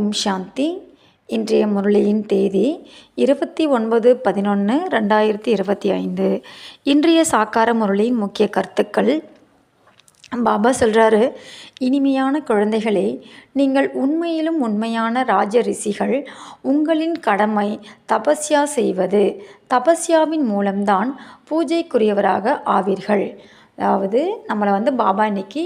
ஓம் சாந்தி. இன்றைய முரளியின் தேதி இருபத்தி ஒன்பது பதினொன்று ரெண்டாயிரத்தி இருபத்தி ஐந்து. இன்றைய சாக்கார முரளியின் முக்கிய கருத்துக்கள். பாபா சொல்கிறாரு இனிமையான குழந்தைகளே நீங்கள் உண்மையிலும் உண்மையான ராஜ ரிஷிகள். உங்களின் கடமை தபஸ்யா செய்வது. தபஸ்யாவின் மூலம்தான் பூஜைக்குரியவராக ஆவீர்கள். அதாவது நம்மளை வந்து பாபா இன்னைக்கு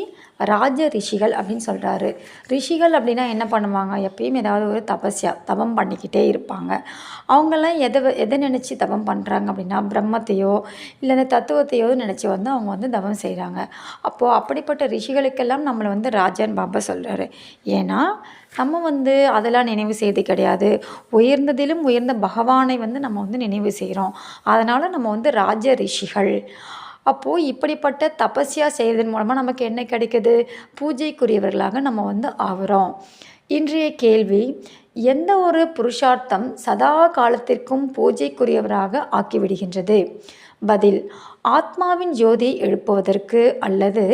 ராஜ ரிஷிகள் அப்படின்னு சொல்கிறாரு ரிஷிகள் அப்படின்னா என்ன பண்ணுவாங்க? எப்பயும் ஏதாவது ஒரு தபஸ்யா தபம் பண்ணிக்கிட்டே இருப்பாங்க. அவங்கெல்லாம் எதை எதை நினச்சி தபம் பண்ணுறாங்க அப்படின்னா பிரம்மத்தையோ இல்லை இந்த தத்துவத்தையோ நினச்சி வந்து அவங்க வந்து தவம் செய்கிறாங்க அப்போது அப்படிப்பட்ட ரிஷிகளுக்கெல்லாம் நம்மளை வந்து ராஜான்னு பாபா சொல்கிறாரு ஏன்னா நம்ம வந்து அதெல்லாம் நினைவு செய்து கிடையாது. உயர்ந்ததிலும் உயர்ந்த பகவானை வந்து நம்ம வந்து நினைவு செய்கிறோம் அதனால் நம்ம வந்து ராஜ ரிஷிகள். அப்போது இப்படிப்பட்ட தபஸ்யா செய்வதன் மூலமாக நமக்கு என்ன கிடைக்குது? பூஜைக்குரியவர்களாக நம்ம வந்து ஆகிறோம். இன்றைய கேள்வி எந்த ஒரு புருஷார்த்தம் சதா காலத்திற்கும் பூஜைக்குரியவராக ஆக்கிவிடுகின்றது? பதில் ஆத்மாவின் ஜோதியை எழுப்புவதற்கு அல்லது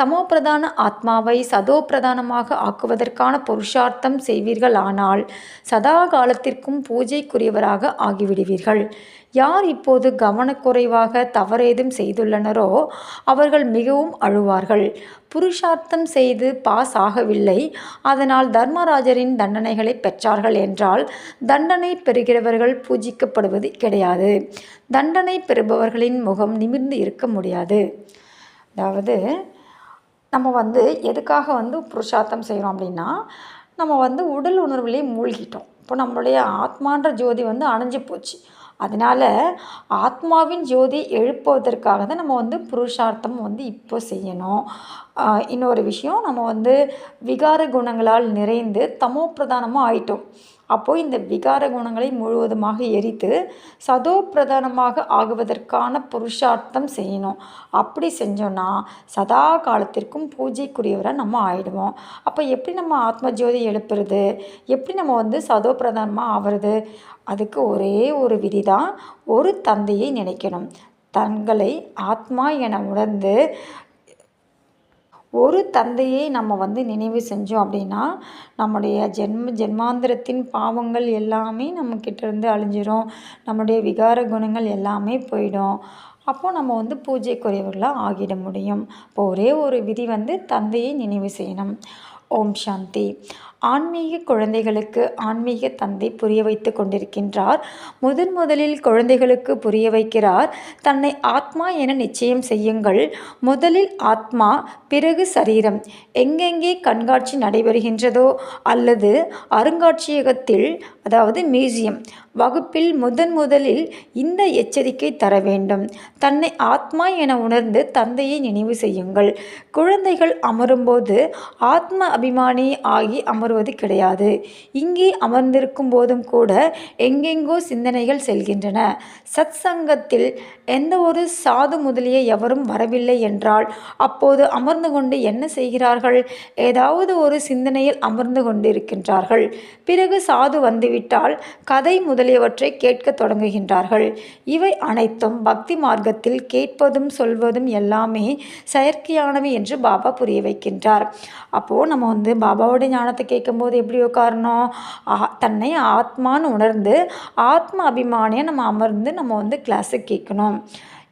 தமோ பிரதான ஆத்மாவை சதோ பிரதானமாக ஆக்குவதற்கான புருஷார்த்தம் செய்வீர்கள் ஆனால் சதா காலத்திற்கும் பூஜைக்குரியவராக ஆகிவிடுவீர்கள். யார் இப்போது கவனக்குறைவாக தவறேதும் செய்துள்ளனரோ அவர்கள் மிகவும் அழுவார்கள். புருஷார்த்தம் செய்து பாஸ் ஆகவில்லை. அதனால் தர்மராஜரின் தண்டனைகளை பெற்றார்கள் என்றால் தண்டனை பெறுகிறவர்கள் பூஜிக்கப்படுவது கிடையாது. தண்டனை பெறுபவர்களின் முகம் நிமிர்ந்து இருக்க முடியாது. அதாவது நம்ம வந்து எதுக்காக வந்து புருஷார்த்தம் செய்கிறோம் அப்படின்னா நம்ம வந்து உடல் உணர்வுலேயே மூழ்கிட்டோம். இப்போ நம்மளுடைய ஆத்மான்ற ஜோதி வந்து அணைஞ்சு போச்சு. அதனால் ஆத்மாவின் ஜோதி எழுப்புவதற்காக தான் நம்ம வந்து புருஷார்த்தம் வந்து இப்போ செய்யணும். இன்னொரு விஷயம் நம்ம வந்து விகார குணங்களால் நிறைந்து தமோ பிரதானமாக ஆயிட்டோம். அப்போது இந்த விகார குணங்களை முழுவதுமாக எரித்து சதோ பிரதானமாக ஆகுவதற்கான புருஷார்த்தம் செய்யணும். அப்படி செஞ்சோன்னா சதா காலத்திற்கும் பூஜைக்குரியவராக நம்ம ஆயிடுவோம். அப்போ எப்படி நம்ம ஆத்ம ஜோதி எழுப்புறது? எப்படி நம்ம வந்து சதோ பிரதானமாக ஆகிறது அதுக்கு ஒரே ஒரு விதி தான் ஒரு தந்தையை நினைக்கணும். தங்களை ஆத்மா என உணர்ந்து ஒரு தந்தையை நம்ம வந்து நினைவு செஞ்சோம் அப்படின்னா நம்முடைய ஜென்ம ஜென்மாந்திரத்தின் பாவங்கள் எல்லாமே நம்ம கிட்டேருந்து அழிஞ்சிரும். நம்முடைய விகார குணங்கள் எல்லாமே போயிடும். அப்போது நம்ம வந்து பூஜைக்குரியவர்களாக ஆகிட முடியும். இப்போ ஒரே ஒரு விதி வந்து தந்தையை நினைவு செய்யணும். ஓம் சாந்தி. ஆன்மீக குழந்தைகளுக்கு ஆன்மீக தந்தை புரிய வைத்து கொண்டிருக்கின்றார். முதன் முதலில் குழந்தைகளுக்கு புரிய வைக்கிறார். தன்னை ஆத்மா என நிச்சயம் செய்யுங்கள். முதலில் ஆத்மா பிறகு சரீரம். எங்கெங்கே கண்காட்சி நடைபெறுகின்றதோ அல்லது அருங்காட்சியகத்தில் அதாவது மியூசியம் வகுப்பில் முதன் முதலில் இந்த எச்சரிக்கை தர வேண்டும். தன்னை ஆத்மா என உணர்ந்து தந்தையை நினைவு செய்யுங்கள். குழந்தைகள் அமரும்போது ஆத்ம அபிமானி ஆகி அமர்வது கிடையாது. இங்கே அமர்ந்திருக்கும் போதும் கூட எங்கெங்கோ சிந்தனைகள் செல்கின்றன. சத் சங்கத்தில் எந்த ஒரு சாது முதலிய எவரும் வரவில்லை என்றால் அப்போது அமர்ந்து கொண்டு என்ன செய்கிறார்கள்? ஏதாவது ஒரு சிந்தனையில் அமர்ந்து கொண்டிருக்கின்றார்கள். பிறகு சாது வந்துவிட்டால் கதை முதல் முதலியவற்றை கேட்கத் தொடங்குகின்றார்கள். இவை அனைத்தும் பக்தி மார்க்கத்தில் கேட்பதும் சொல்வதும் எல்லாமே செயற்கையானவை என்று பாபா புரிய வைக்கின்றார். அப்போது நம்ம வந்து பாபாவோட ஞானத்தை கேட்கும்போது எப்படி உட்காரணும் ஆ- தன்னை ஆத்மான்னு உணர்ந்து ஆத்ம அபிமானியை நம்ம அமர்ந்து நம்ம வந்து கிளாஸுக்கு கேட்கணும்.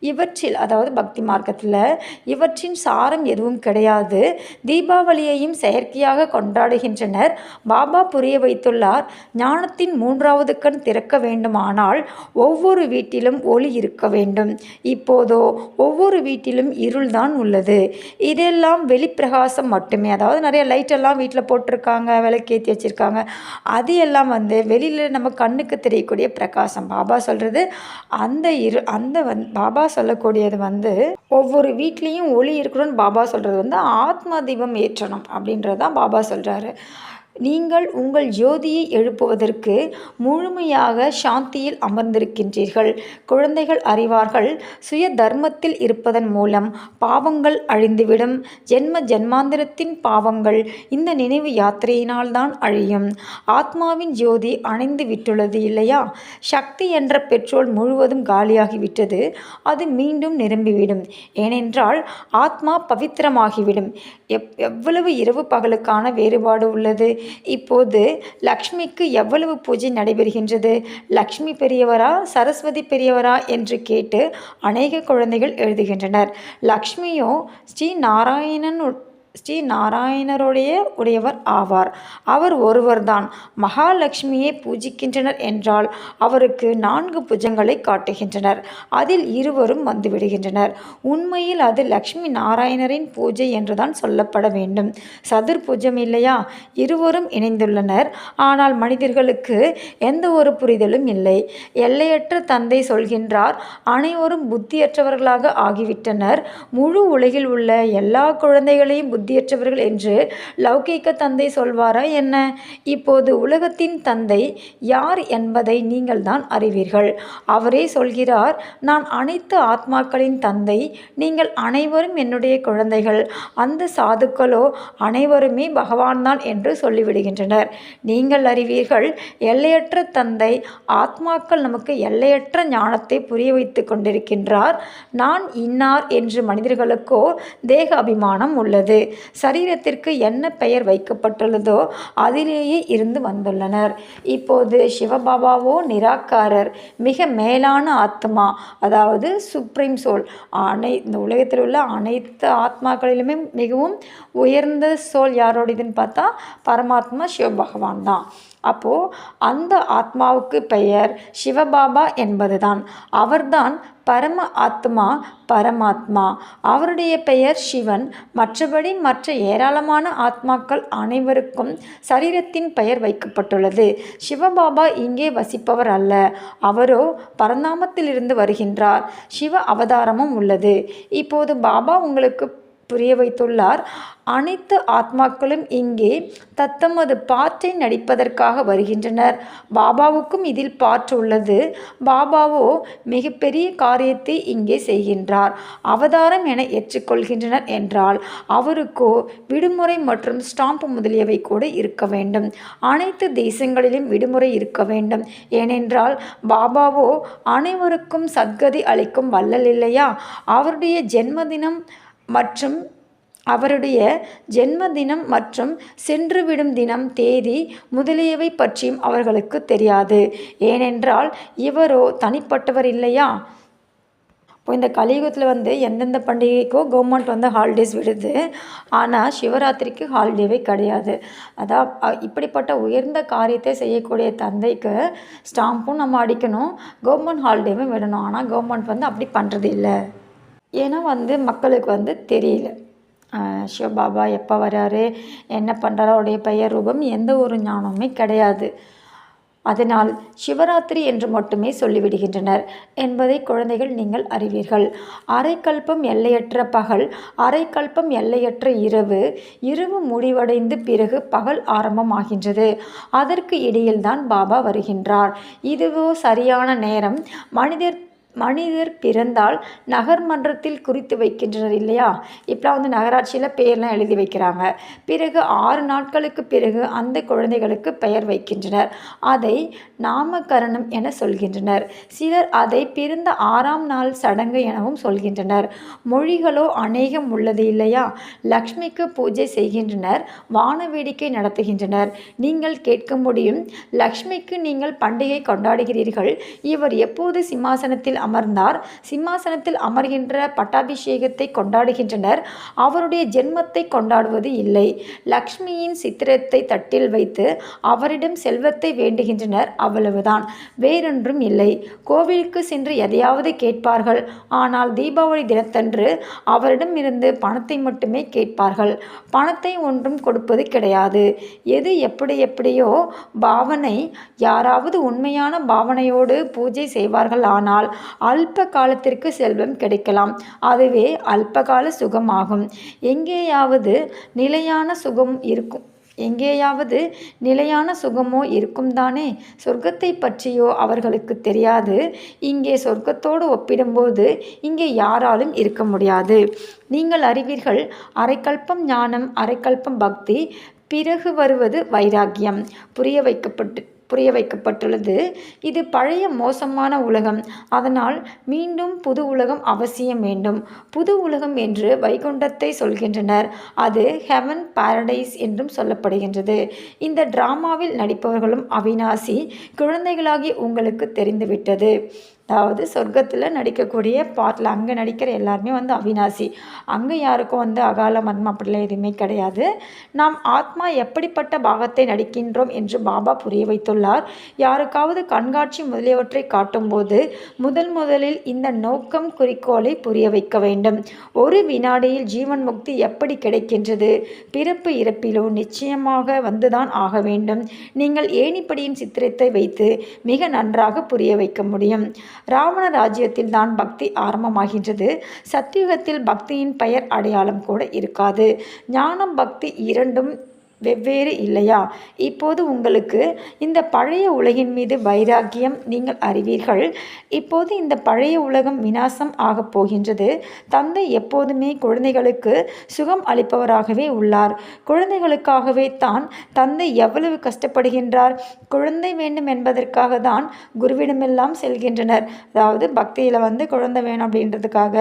இவற்றில் அதாவது பக்தி மார்க்கத்தில் இவற்றின் சாரம் எதுவும் கிடையாது. தீபாவளியையும் செயற்கையாக கொண்டாடுகின்றனர். பாபா புரிய வைத்துள்ளார் ஞானத்தின் மூன்றாவது கண் திறக்க வேண்டுமானால் ஒவ்வொரு வீட்டிலும் ஒளி இருக்க வேண்டும். இப்போதோ ஒவ்வொரு வீட்டிலும் இருள்தான் உள்ளது. இதெல்லாம் வெளிப்பிரகாசம் மட்டுமே. அதாவது நிறைய லைட் எல்லாம் வீட்டில் போட்டிருக்காங்க விளக்கேற்றி வச்சுருக்காங்க. அது எல்லாம் வந்து வெளியில் நம்ம கண்ணுக்கு தெரியக்கூடிய பிரகாசம். பாபா சொல்கிறது அந்த இரு அந்த வந் பாபா சொல்லக்கூடியது வந்து ஒவ்வொரு வீட்லேயும் ஒளி இருக்கணும்னு பாபா சொல்கிறது வந்து ஆத்ம தீபம் ஏற்றணும் அப்படின்றது தான் பாபா சொல்கிறாரு நீங்கள் உங்கள் ஜோதியை எழுப்புவதற்கு முழுமையாக சாந்தியில் அமர்ந்திருக்கின்றீர்கள். குழந்தைகள் அறிவார்கள் சுய தர்மத்தில் இருப்பதன் மூலம் பாவங்கள் அழிந்துவிடும். ஜென்ம ஜென்மாந்திரத்தின் பாவங்கள் இந்த நினைவு யாத்திரையினால் தான் அழியும். ஆத்மாவின் ஜோதி அணைந்து விட்டுள்ளது இல்லையா? சக்தி என்ற பெட்ரோல் முழுவதும் காலியாகிவிட்டது அது மீண்டும் நிரம்பிவிடும். ஏனென்றால் ஆத்மா பவித்திரமாகிவிடும். எப் எவ்வளவு இரவு பகலுக்கான வேறுபாடு உள்ளது? இப்போது லக்ஷ்மிக்கு எவ்வளவு பூஜை நடைபெறுகின்றது? லக்ஷ்மி பெரியவரா சரஸ்வதி பெரியவரா என்று கேட்டு அநேக குழந்தைகள் எழுதுகின்றனர். லக்ஷ்மியோ ஸ்ரீ நாராயணன் ஸ்ரீ நாராயணருடைய உடையவர் ஆவார். அவர் ஒருவர்தான். மகாலட்சுமியை பூஜிக்கின்றனர் என்றால் அவருக்கு நான்கு புஜங்களை காட்டுகின்றனர். அதில் இருவரும் வந்துவிடுகின்றனர். உண்மையில் அது லக்ஷ்மி நாராயணரின் பூஜை என்றுதான் சொல்லப்பட வேண்டும். சதுர் புஜம் இல்லையா? இருவரும் இணைந்துள்ளனர். ஆனால் மனிதர்களுக்கு எந்த ஒரு புரிதலும் இல்லை. எல்லையற்ற தந்தை சொல்கின்றார் அனைவரும் புத்தியற்றவர்களாக ஆகிவிட்டனர். முழு உலகில் உள்ள எல்லா குழந்தைகளையும் புத்தியற்றவர்கள் என்று லௌகீக தந்தை சொல்வாரா என்ன? இப்போது உலகத்தின் தந்தை யார் என்பதை நீங்கள் தான் அறிவீர்கள். அவரே சொல்கிறார் நான் அனைத்து ஆத்மாக்களின் தந்தை நீங்கள் அனைவரும் என்னுடைய குழந்தைகள். அந்த சாதுக்களோ அனைவருமே பகவான் தான் என்று சொல்லிவிடுகின்றனர். நீங்கள் அறிவீர்கள் எல்லையற்ற தந்தை ஆத்மாக்கள் நமக்கு எல்லையற்ற ஞானத்தை புரிய வைத்து கொண்டிருக்கின்றார். நான் இன்னார் என்று மனிதர்களுக்கோ தேக அபிமானம் உள்ளது. சரீரத்திற்கு என்ன பெயர் வைக்கப்பட்டுள்ளதோ அதிலேயே இருந்து வந்துள்ளனர். இப்போது சிவபாபாவோ நிராகாரர் மிக மேலான ஆத்மா அதாவது சுப்ரீம் சோல் அனை இந்த உலகத்தில் உள்ள அனைத்து ஆத்மாக்களிலுமே மிகவும் உயர்ந்த சோல் யாரோடதுன்னு பார்த்தா பரமாத்மா சிவபகவான் தான். அப்போது அந்த ஆத்மாவுக்கு பெயர் சிவபாபா என்பதுதான். அவர்தான் பரம ஆத்மா பரமாத்மா. அவருடைய பெயர் சிவன். மற்றபடி மற்ற ஏராளமான ஆத்மாக்கள் அனைவருக்கும் சரீரத்தின் பெயர் வைக்கப்பட்டுள்ளது. சிவபாபா இங்கே வசிப்பவர் அல்ல. அவரோ பரந்தாமத்திலிருந்து வருகின்றார். சிவ அவதாரமும் உள்ளது. இப்போது பாபா உங்களுக்கு புரிய வைத்துள்ளார். அனைத்து ஆத்மாக்களும் இங்கே தத்தமது பாற்றை நடிப்பதற்காக வருகின்றனர். பாபாவுக்கும் இதில் பாற்று உள்ளது. பாபாவோ மிகப்பெரிய காரியத்தை இங்கே செய்கின்றார். அவதாரம் என ஏற்றுக்கொள்கின்றனர் என்றால் அவருக்கோ விடுமுறை மற்றும் ஸ்டாம்ப் முதலியவை கூட இருக்க வேண்டும். அனைத்து தேசங்களிலும் விடுமுறை இருக்க வேண்டும். ஏனென்றால் பாபாவோ அனைவருக்கும் சத்கதி அளிக்கும் வல்லல் இல்லையா? அவருடைய ஜென்மதினம் மற்றும் அவருடைய ஜென்மதினம் மற்றும் சென்றுவிடும் தினம் தேதி முதலியவை பற்றியும் அவர்களுக்கு தெரியாது. ஏனென்றால் இவரோ தனிப்பட்டவர் இல்லையா? இப்போ இந்த கலியுகத்தில் வந்து எந்தெந்த பண்டிகைக்கோ கவர்மெண்ட் வந்து ஹாலிடேஸ் விடுது. ஆனால் சிவராத்திரிக்கு ஹாலிடேவே கிடையாது. அதான் இப்படிப்பட்ட உயர்ந்த காரியத்தை செய்யக்கூடிய தந்தைக்கு ஸ்டாம்பும் நம்ம அடிக்கணும். கவர்மெண்ட் ஹாலிடேவும் விடணும். ஆனால் கவர்மெண்ட் வந்து அப்படி பண்ணுறது இல்லை ஏன்னா வந்து மக்களுக்கு வந்து தெரியல. ஆஹ் சிவபாபா எப்போ வராரு? என்ன பண்ணுறாரு அவருடைய பெயர் ரூபம் எந்த ஒரு ஞானமுமே கிடையாது. அதனால் சிவராத்திரி என்று மட்டுமே சொல்லிவிடுகின்றனர். என்பதை குழந்தைகள் நீங்கள் அறிவீர்கள். அரைக்கல்பம் எல்லையற்ற பகல் அரைக்கல்பம் எல்லையற்ற இரவு இரவு முடிவடைந்து பிறகு பகல் ஆரம்பமாகின்றது. அதற்கு இடையில்தான் பாபா வருகின்றார். இதுவோ சரியான நேரம். மனிதர் மனிதர் பிறந்தால் நகர்மன்றத்தில் குறித்து வைக்கின்றனர் இல்லையா? இப்போலாம் வந்து நகராட்சியில் பெயர்லாம் எழுதி வைக்கிறாங்க. பிறகு ஆறு நாட்களுக்கு பிறகு அந்த குழந்தைகளுக்கு பெயர் வைக்கின்றனர். அதை நாமகரணம் என சொல்கின்றனர். சிலர் அதை பிறந்த ஆறாம் நாள் சடங்கு எனவும் சொல்கின்றனர். மொழிகளோ அநேகம் உள்ளது இல்லையா? லக்ஷ்மிக்கு பூஜை செய்கின்றனர் வான வேடிக்கை நடத்துகின்றனர். நீங்கள் கேட்க முடியும் லக்ஷ்மிக்கு நீங்கள் பண்டிகை கொண்டாடுகிறீர்கள். இவர் எப்போது சிம்மாசனத்தில் அமர்ந்தார். சிம்மாசனத்தில் அமர்கின்ற பட்டாபிஷேகத்தை கொண்டாடுகின்றனர். அவருடைய ஜென்மத்தை கொண்டாடுவது இல்லை. லக்ஷ்மியின் சித்திரத்தை தட்டில் வைத்து அவரிடம் செல்வத்தை வேண்டுகின்றனர். அவ்வளவுதான். வேறொன்றும் இல்லை. கோவிலுக்கு சென்று எதையாவது கேட்பார்கள். ஆனால் தீபாவளி தினத்தன்று அவரிடம் இருந்து பணத்தை மட்டுமே கேட்பார்கள். பணத்தை ஒன்றும் கொடுப்பது கிடையாது. எது எப்படி எப்படியோ பாவனை யாராவது உண்மையான பாவனையோடு பூஜை செய்வார்கள் ஆனால் அல்ப காலத்திற்கு செல்வம் கிடைக்கலாம். அதுவே அல்பகால சுகமாகும். எங்கேயாவது நிலையான சுகம் இருக்கும் எங்கேயாவது நிலையான சுகமோ இருக்கும் தானே சொர்க்கத்தை பற்றியோ அவர்களுக்கு தெரியாது. இங்கே சொர்க்கத்தோடு ஒப்பிடும்போது இங்கே யாராலும் இருக்க முடியாது. நீங்கள் அறிவீர்கள் அரைக்கல்பம் ஞானம் அரைக்கல்பம் பக்தி பிறகு வருவது வைராக்கியம். புரிய வைக்கப்பட்டு புரிய வைக்கப்பட்டுள்ளது இது பழைய மோசமான உலகம். அதனால் மீண்டும் புது உலகம் அவசியம் வேண்டும். புது உலகம் என்று வைகுண்டத்தை சொல்கின்றனர். அது ஹெவன் பாரடைஸ் என்றும் சொல்லப்படுகின்றது. இந்த டிராமாவில் நடிப்பவர்களும் அவினாசி குழந்தைகளாகி உங்களுக்கு தெரிந்துவிட்டது. அதாவது சொர்க்கத்தில் நடிக்கக்கூடிய பாட்டில் அங்கே நடிக்கிற எல்லாருமே வந்து அவினாசி. அங்கே யாருக்கும் வந்து அகால மர்மம் அப்படிலாம் எதுவுமே கிடையாது. நாம் ஆத்மா எப்படிப்பட்ட பாகத்தை நடிக்கின்றோம் என்று பாபா புரிய வைத்துள்ளார். யாருக்காவது கண்காட்சி முதலியவற்றை காட்டும்போது முதல் முதலில் இந்த நோக்கம் குறிக்கோளை புரிய வைக்க வேண்டும். ஒரு வினாடியில் ஜீவன் முக்தி எப்படி கிடைக்கின்றது? பிறப்பு இறப்பிலோ நிச்சயமாக வந்துதான் ஆக வேண்டும். நீங்கள் ஏணிப்படியின் சித்திரத்தை வைத்து மிக நன்றாக புரிய வைக்க முடியும். ராவண ராஜ்யத்தில் தான் பக்தி ஆரம்பமாகின்றது. சத்தியுகத்தில் பக்தியின் பெயர் அடையாளம் கூட இருக்காது. ஞானம் பக்தி இரண்டும் வெவ்வேறு இல்லையா? இப்போது உங்களுக்கு இந்த பழைய உலகின் மீது வைராக்கியம் நீங்கள் அறிவீர்கள். இப்போது இந்த பழைய உலகம் வினாசம் ஆகப் போகின்றது. தந்தை எப்போதுமே குழந்தைகளுக்கு சுகம் அளிப்பவராகவே உள்ளார். குழந்தைகளுக்காகவே தான் தந்தை எவ்வளவு கஷ்டப்படுகின்றார்? குழந்தை வேண்டும் என்பதற்காக தான் குருவிடமெல்லாம் செல்கின்றனர். அதாவது பக்தியில் வந்து குழந்தை வேணும் அப்படின்றதுக்காக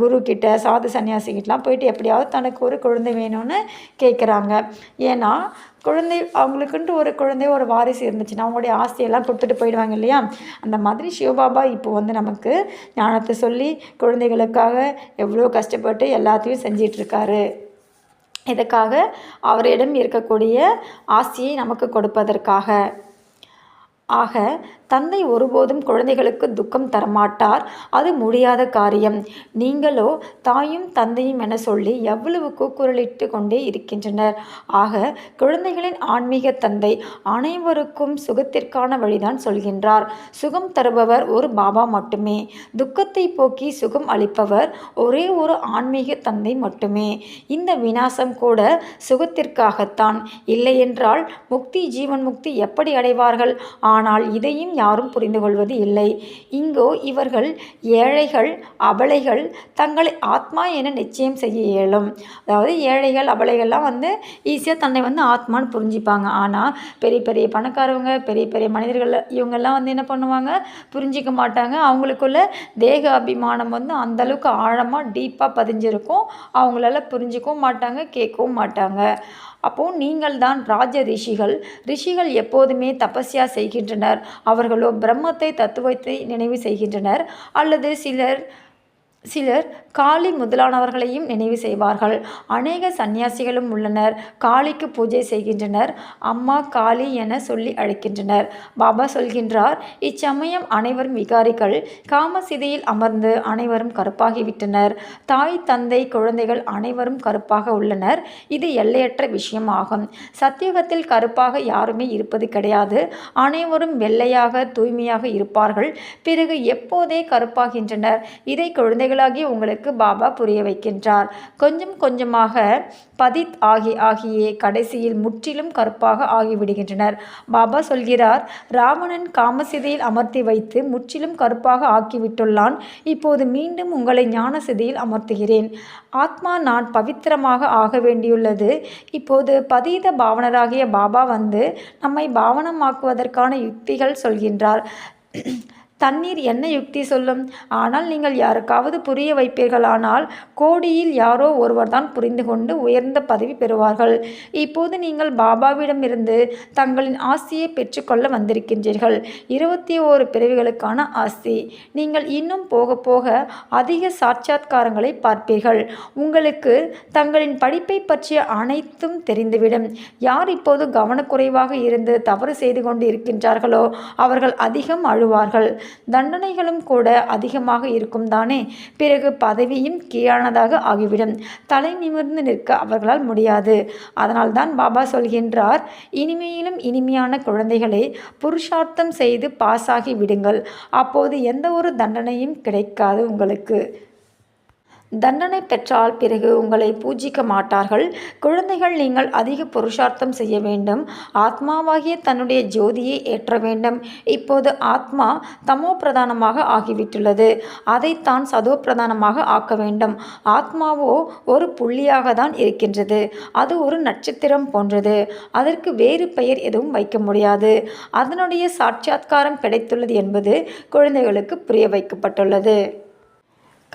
குரு கிட்ட சாது சன்னியாசிகிட்டலாம் போயிட்டு எப்படியாவது தனக்கு ஒரு குழந்தை வேணும்னு கேட்குறாங்க. ஏன்னா குழந்தை அவங்களுக்குன்ட்டு ஒரு குழந்தை ஒரு வாரிசு இருந்துச்சுன்னா அவங்களுடைய ஆசையெல்லாம் கொடுத்துட்டு போயிடுவாங்க இல்லையா? அந்த மாதிரி சிவபாபா இப்போ வந்து நமக்கு ஞானத்தை சொல்லி குழந்தைகளுக்காக எவ்வளோ கஷ்டப்பட்டு எல்லாத்தையும் செஞ்சிட்ருக்காரு. இதுக்காக அவரிடம் இருக்கக்கூடிய ஆசையை நமக்கு கொடுப்பதற்காக. ஆக தந்தை ஒருபோதும் குழந்தைகளுக்கு துக்கம் தரமாட்டார். அது முடியாத காரியம். நீங்களோ தாயும் தந்தையும் என சொல்லி எவ்வளவு கூக்குரலிட்டு கொண்டே இருக்கின்றனர். ஆக குழந்தைகளின் ஆன்மீக தந்தை அனைவருக்கும் சுகத்திற்கான வழிதான் சொல்கின்றார். சுகம் தருபவர் ஒரு பாபா மட்டுமே. துக்கத்தை போக்கி சுகம் அளிப்பவர் ஒரே ஒரு ஆன்மீக தந்தை மட்டுமே. இந்த வினாசம் கூட சுகத்திற்காகத்தான். இல்லையென்றால் முக்தி ஜீவன் முக்தி எப்படி அடைவார்கள்? ஆனால் இதையும் யாரும் புரிந்து கொள்வது இல்லை. இங்கோ இவர்கள் ஏழைகள் அபலைகள் தங்களை ஆத்மா என நிச்சயம் செய்ய இயலும். அதாவது ஏழைகள் அபலைகள்லாம் வந்து ஈஸியாக தன்னை வந்து ஆத்மான்னு புரிஞ்சுப்பாங்க. ஆனால் பெரிய பெரிய பணக்காரவங்க பெரிய பெரிய மனிதர்கள் இவங்கெல்லாம் வந்து என்ன பண்ணுவாங்க? புரிஞ்சிக்க மாட்டாங்க. அவங்களுக்குள்ள தேக அபிமானம் வந்து அந்தளவுக்கு ஆழமாக டீப்பாக பதிஞ்சிருக்கும். அவங்களால புரிஞ்சிக்கவும் மாட்டாங்க கேட்கவும் மாட்டாங்க. அப்போது நீங்கள் தான் ராஜ ரிஷிகள். ரிஷிகள் எப்போதுமே தபஸ்யா செய்கின்றனர். அவர்களோ பிரம்மத்தை தத்துவத்தை நினைவு செய்கின்றனர். அல்லது சிலர் சிலர் காளி முதலானவர்களையும் நினைவு செய்வார்கள். அநேக சந்நியாசிகளும் உள்ளனர். காளிக்கு பூஜை செய்கின்றனர். அம்மா காளி என சொல்லி அழைக்கின்றனர். பாபா சொல்கின்றார் இச்சமயம் அனைவரும் விகாரிகள். காமசிதையில் அமர்ந்து அனைவரும் கருப்பாகிவிட்டனர். தாய் தந்தை குழந்தைகள் அனைவரும் கருப்பாக உள்ளனர். இது எல்லையற்ற விஷயமாகும். சத்தியுகத்தில் கருப்பாக யாருமே இருப்பது கிடையாது. அனைவரும் வெள்ளையாக தூய்மையாக இருப்பார்கள். பிறகு எப்போதே கருப்பாகின்றனர். இதை குழந்தைகளாகி உங்களுக்கு பாபா புரிய வைக்கின்றார். கொஞ்சம் கொஞ்சமாக பதித் ஆகி ஆகியே கடைசியில் முற்றிலும் கருப்பாக ஆகிவிடுகின்றனர். பாபா சொல்கிறார் ராவணன் காமசிதையில் அமர்த்தி வைத்து முற்றிலும் கருப்பாக ஆக்கிவிட்டுள்ளான். இப்போது மீண்டும் உங்களை ஞான சிதையில் அமர்த்துகிறேன். ஆத்மா நான் பவித்திரமாக ஆக வேண்டியுள்ளது. இப்போது பதீத பாவனராகிய பாபா வந்து நம்மை பாவனமாக்குவதற்கான யுக்திகள் சொல்கின்றார். தண்ணீர் என்ன யுக்தி சொல்லும்? ஆனால் நீங்கள் யாருக்காவது புரிய வைப்பீர்களானால் கோடியில் யாரோ ஒருவர் தான் புரிந்து கொண்டு உயர்ந்த பதவி பெறுவார்கள். இப்போது நீங்கள் பாபாவிடமிருந்து தங்களின் ஆசியை பெற்றுக்கொள்ள வந்திருக்கின்றீர்கள். இருபத்தி ஓரு பிறவிகளுக்கான ஆசி. நீங்கள் இன்னும் போக போக அதிக சாட்சாத்காரங்களை பார்ப்பீர்கள். உங்களுக்கு தங்களின் படிப்பை பற்றிய அனைத்தும் தெரிந்துவிடும். யார் இப்போது கவனக்குறைவாக இருந்து தவறு செய்து கொண்டு இருக்கின்றார்களோ அவர்கள் அதிகம் அழுவார்கள். தண்டனைகளும் கூட அதிகமாக இருக்கும் தானே? பிறகு பதவியும் கீழானதாக ஆகிவிடும். தலை நிமிர்ந்து நிற்க அவர்களால் முடியாது. அதனால்தான் பாபா சொல்கின்றார் இனிமையிலும் இனிமையான குழந்தைகளை புருஷார்த்தம் செய்து பாஸாகி விடுங்கள். அப்போது எந்த ஒரு தண்டனையும் கிடைக்காது உங்களுக்கு. தண்டனை பெற்றால் பிறகு உங்களை பூஜிக்க மாட்டார்கள். குழந்தைகள் நீங்கள் அதிக புருஷார்த்தம் செய்ய வேண்டும். ஆத்மாவாகிய தன்னுடைய ஜோதியை ஏற்ற வேண்டும். இப்போது ஆத்மா தமோ பிரதானமாக ஆகிவிட்டுள்ளது. அதைத்தான் சதோ பிரதானமாக ஆக்க வேண்டும். ஆத்மாவோ ஒரு புள்ளியாக தான் இருக்கின்றது. அது ஒரு நட்சத்திரம் போன்றது. அதற்கு வேறு பெயர் எதுவும் வைக்க முடியாது. அதனுடைய சாட்சாத்காரம் கிடைத்துள்ளது என்பது குழந்தைகளுக்கு புரிய வைக்கப்பட்டுள்ளது.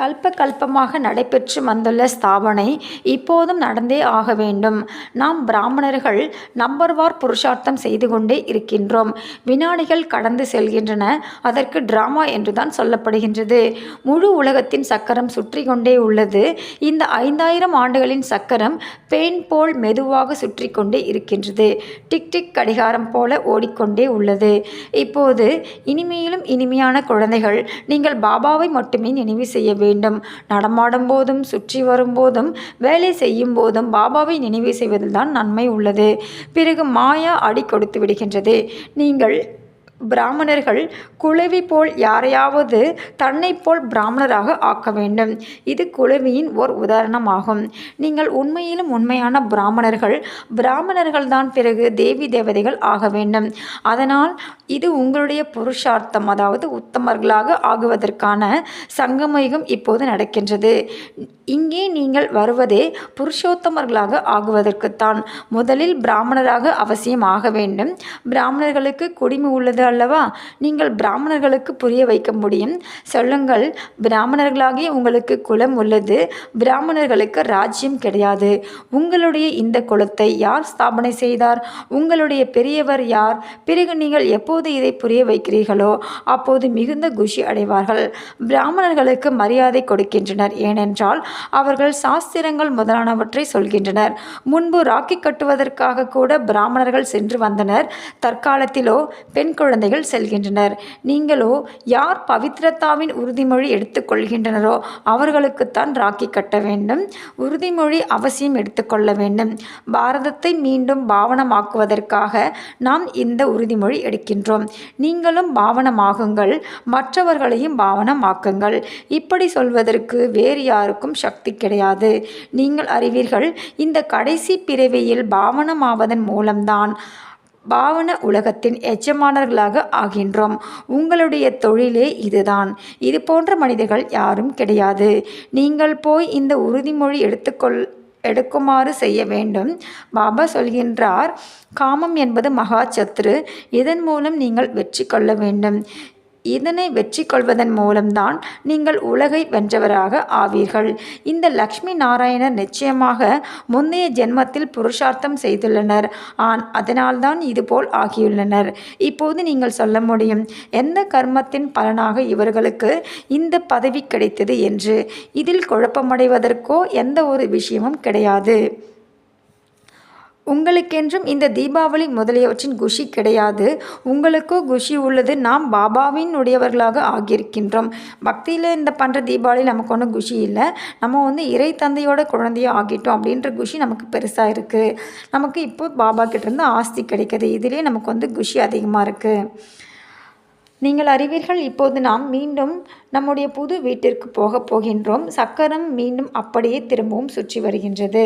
கல்ப கல்பமாக நடைபெற்று வந்துள்ள ஸ்தாபனை இப்போதும் நடந்தே ஆக வேண்டும். நாம் பிராமணர்கள் நம்பர்வார் புருஷார்த்தம் செய்து கொண்டே இருக்கின்றோம். வினாடிகள் கடந்து செல்கின்றன. அதற்கு டிராமா என்றுதான் சொல்லப்படுகின்றது. முழு உலகத்தின் சக்கரம் சுற்றி கொண்டே உள்ளது. இந்த ஐந்தாயிரம் ஆண்டுகளின் சக்கரம் பெயின் போல் மெதுவாக சுற்றி கொண்டே இருக்கின்றது. டிக் டிக் கடிகாரம் போல ஓடிக்கொண்டே உள்ளது. இப்போது இனிமையிலும் இனிமையான குழந்தைகள் நீங்கள் பாபாவை மட்டுமே நினைவு செய்ய வேண்டும் வேண்டும். நடமாடும் போதும் சுற்றி வரும்போதும் வேலை செய்யும் போதும் பாபாவை நினைவு செய்வதில்தான் நன்மை உள்ளது. பிறகு மாயா அடி கொடுத்து விடுகின்றது. நீங்கள் பிராமணர்கள் குளவி போல் யாரையாவது தன்னை போல் பிராமணராக ஆக்க வேண்டும். இது குளவியின் ஓர் உதாரணமாகும். நீங்கள் உண்மையிலும் உண்மையான பிராமணர்கள் பிராமணர்கள் தான் பிறகு தேவி தேவதைகள் ஆக வேண்டும். அதனால் இது உங்களுடைய புருஷார்த்தம் அதாவது உத்தமர்களாக ஆகுவதற்கான சங்கமயுகம் இப்போது நடக்கின்றது. இங்கே நீங்கள் வருவதே புருஷோத்தமர்களாக ஆகுவதற்குத்தான். முதலில் பிராமணராக அவசியம் ஆக வேண்டும். பிராமணர்களுக்கு குடிமை உள்ளது அல்லவா? நீங்கள் பிராமணர்களுக்கு புரிய வைக்க முடியும். சொல்லுங்கள் பிராமணர்களாகி உங்களுக்கு குலம் உள்ளது பிராமணர்களுக்கு ராஜ்யம் கிடையாது. உங்களுடைய இந்த குலத்தை யார் ஸ்தாபனை செய்தார்? உங்களுடைய பெரியவர் யார்? பிறகு நீங்கள் எப்போது இதை புரிய வைக்கிறீர்களோ அப்போது மிகுந்த குஷி அடைவார்கள். பிராமணர்களுக்கு மரியாதை கொடுக்கின்றனர். ஏனென்றால் அவர்கள் சாஸ்திரங்கள் முதலானவற்றை சொல்கின்றனர். முன்பு ராக்கி கட்டுவதற்காக கூட பிராமணர்கள் சென்று வந்தனர். தற்காலத்திலோ பெண் குழந்தைகள் செல்கின்றனர். நீங்களோ யார் பவித்ரதாவின் உறுதிமொழி எடுத்துக்கொள்கின்றனரோ அவர்களுக்குத்தான் ராக்கி கட்ட வேண்டும். உறுதிமொழி அவசியம் எடுத்துக்கொள்ள வேண்டும். பாரதத்தை மீண்டும் பாவனமாக்குவதற்காக நாம் இந்த உறுதிமொழி எடுக்கின்றோம். நீங்களும் பாவனமாகுங்கள். மற்றவர்களையும் பாவனமாக்குங்கள். இப்படி சொல்வதற்கு வேறு யாருக்கும் சக்தி கிடையாது. நீங்கள் அறிவீர்கள் இந்த கடைசி பிறவியில் பாவனமாவதன் மூலம்தான் பாவன உலகத்தின் எஜமானர்களாக ஆகின்றோம். உங்களுடைய தொழிலே இதுதான். இது போன்ற மனிதர்கள் யாரும் கிடையாது. நீங்கள் போய் இந்த உறுதிமொழி எடுத்துக்கொள் எடுக்குமாறு செய்ய வேண்டும். பாபா சொல்கின்றார் காமம் என்பது மகா சத்ரு. இதன் மூலம் நீங்கள் வெற்றி கொள்ள வேண்டும். இதனை வெற்றி கொள்வதன் மூலம்தான் நீங்கள் உலகை வென்றவராக ஆவீர்கள். இந்த லக்ஷ்மி நாராயணர் நிச்சயமாக முந்தைய ஜென்மத்தில் புருஷார்த்தம் செய்துள்ளனர். ஆன் அதனால்தான் இதுபோல் ஆகியுள்ளனர். இப்போது நீங்கள் சொல்ல முடியும் எந்த கர்மத்தின் பலனாக இவர்களுக்கு இந்த பதவி கிடைத்தது என்று? இதில் குழப்பமடைவதற்கோ எந்த ஒரு விஷயமும் கிடையாது. உங்களுக்கென்றும் இந்த தீபாவளி முதலியவற்றின் குஷி கிடையாது. உங்களுக்கோ குஷி உள்ளது. நாம் பாபாவின் உடையவர்களாக ஆகியிருக்கின்றோம். பக்தியில் இந்த பண்ணுற தீபாவளி நமக்கு ஒன்றும் குஷி இல்லை. நம்ம வந்து இறை தந்தையோட குழந்தையாக ஆகிட்டோம் அப்படின்ற குஷி நமக்கு பெருசாக இருக்குது நமக்கு இப்போ பாபா கிட்டேருந்து ஆஸ்தி கிடைக்கிது. இதிலே நமக்கு வந்து குஷி அதிகமாக இருக்குது நீங்கள் அறிவீர்கள் இப்போது நாம் மீண்டும் நம்முடைய புது வீட்டிற்கு போகப் போகின்றோம். சக்கரம் மீண்டும் அப்படியே திரும்பவும் சுற்றி வருகின்றது.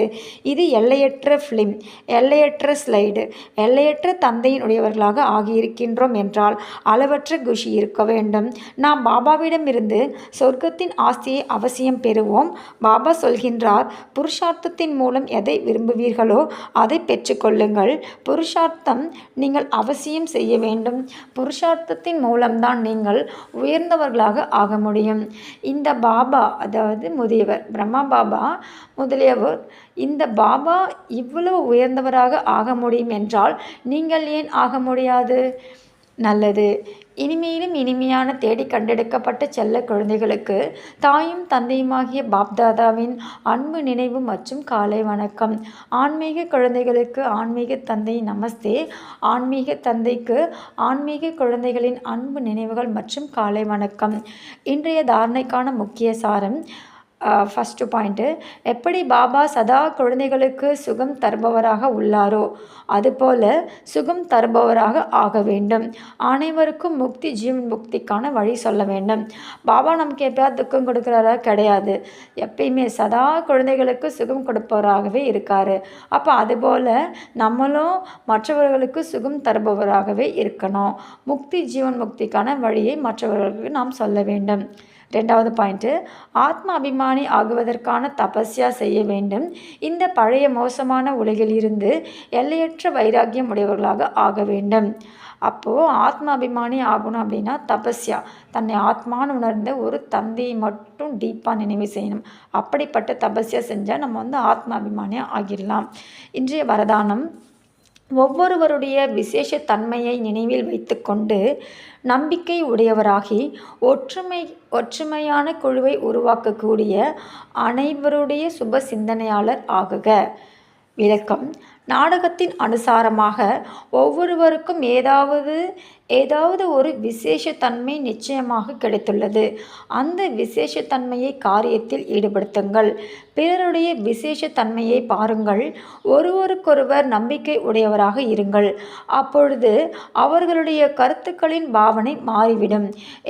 இது எல்லையற்ற ஃபிலிம் எல்லையற்ற ஸ்லைடு எல்லையற்ற தந்தையின் உடையவர்களாக ஆகியிருக்கின்றோம் என்றால் அளவற்ற குஷி இருக்க வேண்டும். நாம் பாபாவிடமிருந்து சொர்க்கத்தின் ஆஸ்தியை அவசியம் பெறுவோம். பாபா சொல்கின்றார் புருஷார்த்தத்தின் மூலம் எதை விரும்புவீர்களோ அதை பெற்றுக்கொள்ளுங்கள். புருஷார்த்தம் நீங்கள் அவசியம் செய்ய வேண்டும். புருஷார்த்தத்தின் மூலம்தான் நீங்கள் உயர்ந்தவர்களாக ஆக ஆக முடியும். இந்த பாபா அதாவது முதியவர் பிரம்மா பாபா முதலியவர் இந்த பாபா இவ்வளவு உயர்ந்தவராக ஆக முடியும் என்றால் நீங்கள் ஏன் ஆக முடியாது? நல்லது. இனிமையிலும் இனிமையான தேடி கண்டெடுக்கப்பட்ட செல்ல குழந்தைகளுக்கு தாயும் தந்தையுமாகிய பாப்தாதாவின் அன்பு நினைவு மற்றும் காலை வணக்கம். ஆன்மீக குழந்தைகளுக்கு ஆன்மீக தந்தை நமஸ்தே. ஆன்மீக தந்தைக்கு ஆன்மீக குழந்தைகளின் அன்பு நினைவுகள் மற்றும் காலை வணக்கம். இன்றைய தாரணைக்கான முக்கிய சாரம் ஃபஸ்ட்டு பாயிண்ட்டு எப்படி பாபா சதா குழந்தைகளுக்கு சுகம் தருபவராக உள்ளாரோ அதுபோல சுகம் தருபவராக ஆக வேண்டும். அனைவருக்கும் முக்தி ஜீவன் முக்திக்கான வழி சொல்ல வேண்டும். பாபா நமக்கு எப்பயாவது துக்கம் கொடுக்குறாரா? கிடையாது. எப்பயுமே சதா குழந்தைகளுக்கு சுகம் கொடுப்பவராகவே இருக்கார். அப்போ அதுபோல் நம்மளும் மற்றவர்களுக்கு சுகம் தருபவராகவே இருக்கணும். முக்தி ஜீவன் முக்திக்கான வழியை மற்றவர்களுக்கு நாம் சொல்ல வேண்டும். ரெண்டாவது பாயிண்ட்டு ஆத்ம அபிமானி ஆகுவதற்கான தபஸ்யா செய்ய வேண்டும். இந்த பழைய மோசமான உலகில் இருந்து எல்லையற்ற வைராக்கியம் உடையவர்களாக ஆக வேண்டும். அப்போது ஆத்ம அபிமானி ஆகணும் அப்படின்னா தபஸ்யா தன்னை ஆத்மான்னு உணர்ந்த ஒரு தந்தையை மட்டும் டீப்பாக நினைவு செய்யணும். அப்படிப்பட்ட தபஸ்யா செஞ்சால் நம்ம வந்து ஆத்மாபிமானியாக ஆகிடலாம். இன்றைய வரதானம் ஒவ்வொருவருடைய விசேஷ தன்மையை நினைவில் வைத்துக்கொண்டு நம்பிக்கை உடையவராகி ஒற்றுமை ஒற்றுமையான குழுவை உருவாக்கக்கூடிய அனைவருடைய சுப சிந்தனையாளர் ஆகுக. விளக்கம். நாடகத்தின் அனுசாரமாக ஒவ்வொருவருக்கும் ஏதாவது ஏதாவது ஒரு விசேஷத்தன்மை நிச்சயமாக கிடைத்துள்ளது. அந்த விசேஷத்தன்மையை காரியத்தில் ஈடுபடுத்துங்கள். பிறருடைய விசேஷத்தன்மையை பாருங்கள். ஒருவருக்கொருவர் நம்பிக்கை உடையவராக இருங்கள். அப்பொழுது அவர்களுடைய கருத்துக்களின் பாவனை மாறிவிடும்.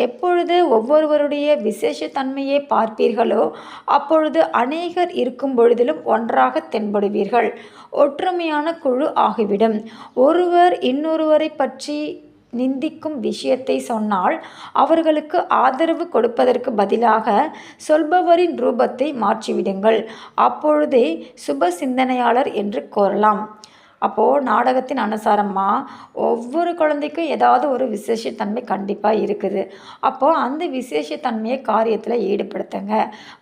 எப்பொழுது ஒவ்வொருவருடைய விசேஷத்தன்மையை பார்ப்பீர்களோ அப்பொழுது அநேகர் இருக்கும் பொழுதிலும் ஒன்றாக தென்படுவீர்கள். ஒற்றுமையான குழு ஆகிவிடும். ஒருவர் இன்னொருவரை பற்றி நிந்திக்கும் விஷயத்தை சொன்னால் அவர்களுக்கு ஆதரவு கொடுப்பதற்கு பதிலாக சொல்பவரின் ரூபத்தை மாற்றிவிடுங்கள். அப்பொழுதே சுப சிந்தனையாளர் என்று கோரலாம் அப்போது நாடகத்தின் அனுசாரமாக ஒவ்வொரு குழந்தைக்கும் ஏதாவது ஒரு விசேஷத்தன்மை கண்டிப்பாக இருக்குது. அப்போது அந்த விசேஷத்தன்மையை காரியத்தில் ஈடுபடுத்துங்க.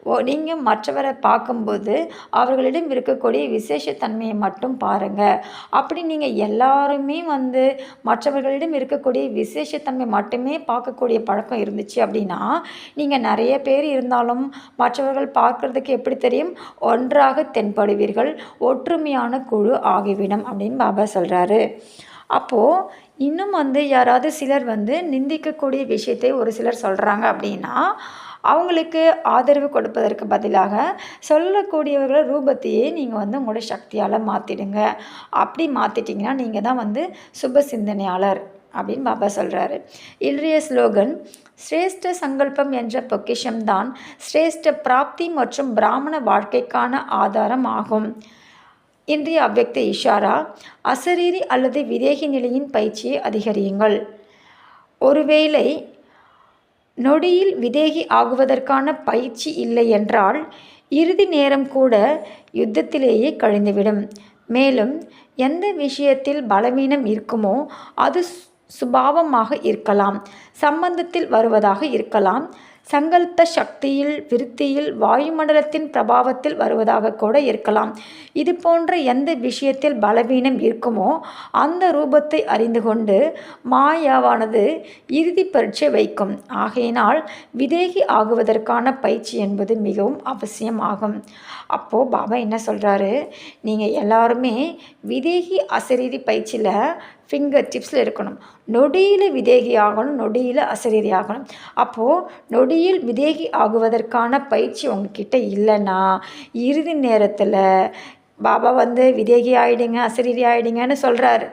ஓ நீங்கள் மற்றவரை பார்க்கும்போது அவர்களிடம் இருக்கக்கூடிய விசேஷத்தன்மையை மட்டும் பாருங்கள் அப்படி நீங்கள் எல்லாருமே வந்து மற்றவர்களிடம் இருக்கக்கூடிய விசேஷத்தன்மை மட்டுமே பார்க்கக்கூடிய பழக்கம் இருந்துச்சு அப்படின்னா நீங்கள் நிறைய பேர் இருந்தாலும் மற்றவர்கள் பார்க்குறதுக்கு எப்படி தெரியும்? ஒன்றாக தென்படுவீர்கள். ஒற்றுமையான குழு ஆகிவிடும். அப்படின்னு பாபா சொல்கிறாரு அப்போது இன்னும் வந்து யாராவது சிலர் வந்து நிந்திக்கக்கூடிய விஷயத்தை ஒரு சிலர் சொல்கிறாங்க அப்படின்னா அவங்களுக்கு ஆதரவு கொடுப்பதற்கு பதிலாக சொல்லக்கூடியவர்கள ரூபத்தையே நீங்கள் வந்து உங்களோட சக்தியால் மாற்றிடுங்க அப்படி மாற்றிட்டிங்கன்னா நீங்கள் தான் வந்து சுப சிந்தனையாளர் அப்படின்னு பாபா சொல்கிறாரு இன்றைய ஸ்லோகன் சிரேஷ்ட சங்கல்பம் என்ற பொக்கிஷம்தான் சிரேஷ்ட பிராப்தி மற்றும் பிராமண வாழ்க்கைக்கான ஆதாரம் ஆகும். இன்றைய அவ்வக்த இஷாரா அசரீரி அல்லது விதேகி நிலையின் பயிற்சியை அதிகரியுங்கள். ஒருவேளை நொடியில் விதேகி ஆகுவதற்கான பயிற்சி இல்லை என்றால் இறுதி நேரம் கூட யுத்தத்திலேயே கழிந்துவிடும். மேலும் எந்த விஷயத்தில் பலவீனம் இருக்குமோ அது சுபாவமாக இருக்கலாம் சம்பந்தத்தில் வருவதாக இருக்கலாம். சங்கல்ப சக்தியில் விருத்தியில் வாயுமண்டலத்தின் பிரபாவத்தில் வருவதாக கூட இருக்கலாம். இது போன்ற எந்த விஷயத்தில் பலவீனம் இருக்குமோ அந்த ரூபத்தை அறிந்து கொண்டு மாயாவானது இறுதி பரீட்சை வைக்கும். ஆகையினால் விதேகி ஆகுவதற்கான பயிற்சி என்பது மிகவும் அவசியமாகும். அப்போது பாபா என்ன சொல்கிறாரு நீங்கள் எல்லாருமே விதேகி அசரீதி பயிற்சியில் ஃபிங்கர் டிப்ஸில் இருக்கணும். நொடியில் விதேகி ஆகணும் நொடியில் அசரீரி ஆகணும். அப்போது நொடியில் விதேகி ஆகுவதற்கான பயிற்சி உங்ககிட்ட இல்லைன்னா இறுதி நேரத்தில் பாபா வந்து விதேகி ஆகிடுங்க அசரீரி ஆகிடுங்கன்னு சொல்கிறாரு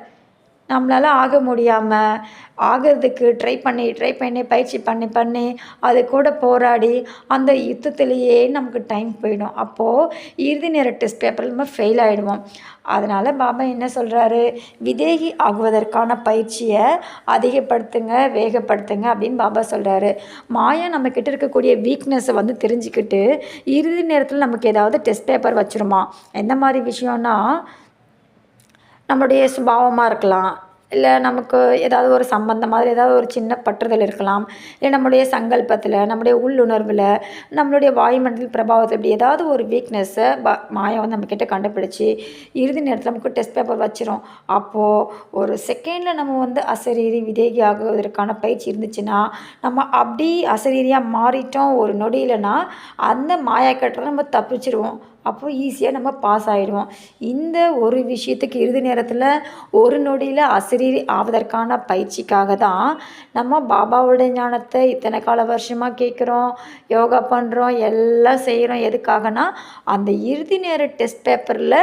நம்மளால் ஆக முடியாமல் ஆகிறதுக்கு ட்ரை பண்ணி ட்ரை பண்ணி பயிற்சி பண்ணி பண்ணி அது கூட போராடி அந்த யுத்தத்திலேயே நமக்கு டைம் போயிடும். அப்போது இறுதி நேர டெஸ்ட் பேப்பரில் நம்ம ஃபெயில் ஆகிடுவோம் அதனால் பாபா என்ன சொல்கிறாரு விதேகி ஆகுவதற்கான பயிற்சியை அதிகப்படுத்துங்க வேகப்படுத்துங்க அப்படின்னு பாபா சொல்கிறாரு மாயா நம்மக்கிட்ட இருக்கக்கூடிய வீக்னஸை வந்து தெரிஞ்சுக்கிட்டு இறுதி நேரத்தில் நமக்கு ஏதாவது டெஸ்ட் பேப்பர் வச்சுருமா? எந்த மாதிரி விஷயம்னா நம்மளுடைய சுபாவமாக இருக்கலாம். இல்லை நமக்கு ஏதாவது ஒரு சம்பந்தம் மாதிரி ஏதாவது ஒரு சின்ன பற்றுதல் இருக்கலாம். இல்லை நம்மளுடைய சங்கல்பத்தில் நம்முடைய உள்ளுணர்வில் நம்மளுடைய வாயுமண்டல பிரபாவத்தில் இப்படி ஏதாவது ஒரு வீக்னஸ்ஸை ப மாயம் வந்து நம்மக்கிட்ட கண்டுபிடிச்சி இறுதி நேரத்தில் நமக்கு டெஸ்ட் பேப்பர் வச்சிரும். அப்போது ஒரு செகண்டில் நம்ம வந்து அசரீரி விதேகி ஆகுவதற்கான பயிற்சி இருந்துச்சுன்னா நம்ம அப்படி அசரீரியாக மாறிட்டோம் ஒரு நொடியிலனா அந்த மாயா நம்ம தப்பிச்சிருவோம். அப்போ ஈஸியாக நம்ம பாஸ் ஆகிடுவோம் இந்த ஒரு விஷயத்துக்கு இறுதி நேரத்தில் ஒரு நொடியில் அசிரீர் ஆவதற்கான பயிற்சிக்காக தான் நம்ம பாபாவோட ஞானத்தை இத்தனை கால வருஷமாக கேட்குறோம் யோகா பண்ணுறோம் எல்லாம் செய்கிறோம் எதுக்காகனா அந்த இறுதி நேர டெஸ்ட் பேப்பரில்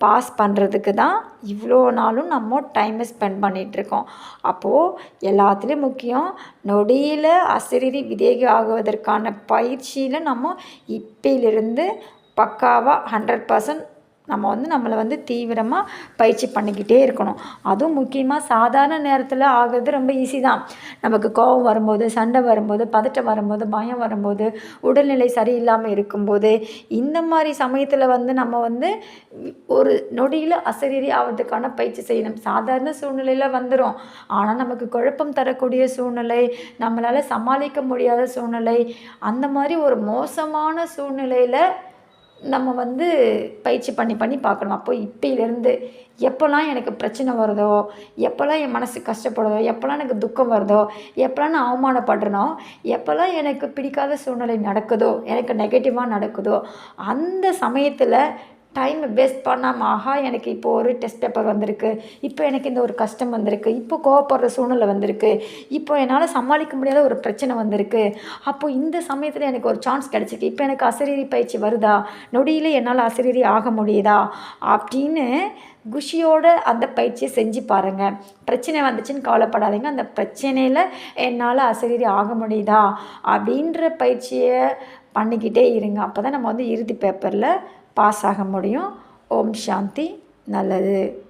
பாஸ் பண்ணுறதுக்கு தான் இவ்வளோ நாளும் நம்ம டைமை ஸ்பெண்ட் பண்ணிகிட்ருக்கோம் அப்போது எல்லாத்துலேயும் முக்கியம் நொடியில் அசரீரி விதேகி ஆகுவதற்கான பயிற்சியில் நம்ம இப்பையிலிருந்து பக்காவாக ஹண்ட்ரட் பர்சன்ட் நம்ம வந்து நம்மளை வந்து தீவிரமாக பயிற்சி பண்ணிக்கிட்டே இருக்கணும். அதுவும் முக்கியமாக சாதாரண நேரத்தில் ஆகிறது ரொம்ப ஈஸி தான். நமக்கு கோபம் வரும்போது சண்டை வரும்போது பதட்டம் வரும்போது பயம் வரும்போது உடல்நிலை சரியில்லாமல் இருக்கும்போது இந்த மாதிரி சமயத்தில் வந்து நம்ம வந்து ஒரு நொடியில் அசரீரி ஆகிறதுக்கான பயிற்சி செய்யணும். சாதாரண சூழ்நிலையில் வந்துடும் ஆனால் நமக்கு குழப்பம் தரக்கூடிய சூழ்நிலை நம்மளால் சமாளிக்க முடியாத சூழ்நிலை அந்த மாதிரி ஒரு மோசமான சூழ்நிலையில் நம்ம வந்து பயிற்சி பண்ணி பண்ணி பார்க்கணும். அப்போ இப்பயிலேருந்து எப்போல்லாம் எனக்கு பிரச்சனை வருதோ எப்போல்லாம் என் மனசு கஷ்டப்படுதோ எப்போல்லாம் எனக்கு துக்கம் வருதோ எப்போல்லாம் நான் அவமானப்படுறனோ எப்போல்லாம் எனக்கு பிடிக்காத சூழ்நிலை நடக்குதோ எனக்கு நெகட்டிவாக நடக்குதோ அந்த சமயத்தில் டைமை வேஸ்ட் பண்ணாமல் ஆஹா எனக்கு இப்போ ஒரு டெஸ்ட் பேப்பர் வந்திருக்கு. இப்போ எனக்கு இந்த ஒரு கஷ்டம் வந்திருக்கு. இப்போ கோவப்படுற சூழ்நிலை வந்திருக்கு. இப்போ என்னால் சமாளிக்க முடியாத ஒரு பிரச்சனை வந்திருக்கு. அப்போ இந்த சமயத்தில் எனக்கு ஒரு சான்ஸ் கிடச்சிருக்கு. இப்போ எனக்கு அசரீரி பயிற்சி வருதா? நொடியில் என்னால் அசரீரி ஆக முடியுதா? அப்படின்னு குஷியோட அந்த பயிற்சியை செஞ்சு பாருங்கள் பிரச்சனை வந்துச்சுன்னு கவலைப்படாதீங்க. அந்த பிரச்சனையில் என்னால் அசரீரி ஆக முடியுதா? அப்படின்ற பயிற்சியை பண்ணிக்கிட்டே இருங்க. அப்போ தான் நம்ம வந்து இறுதி பேப்பரில் பாஸ் ஆக முடியும். ஓம் சாந்தி. நல்லது.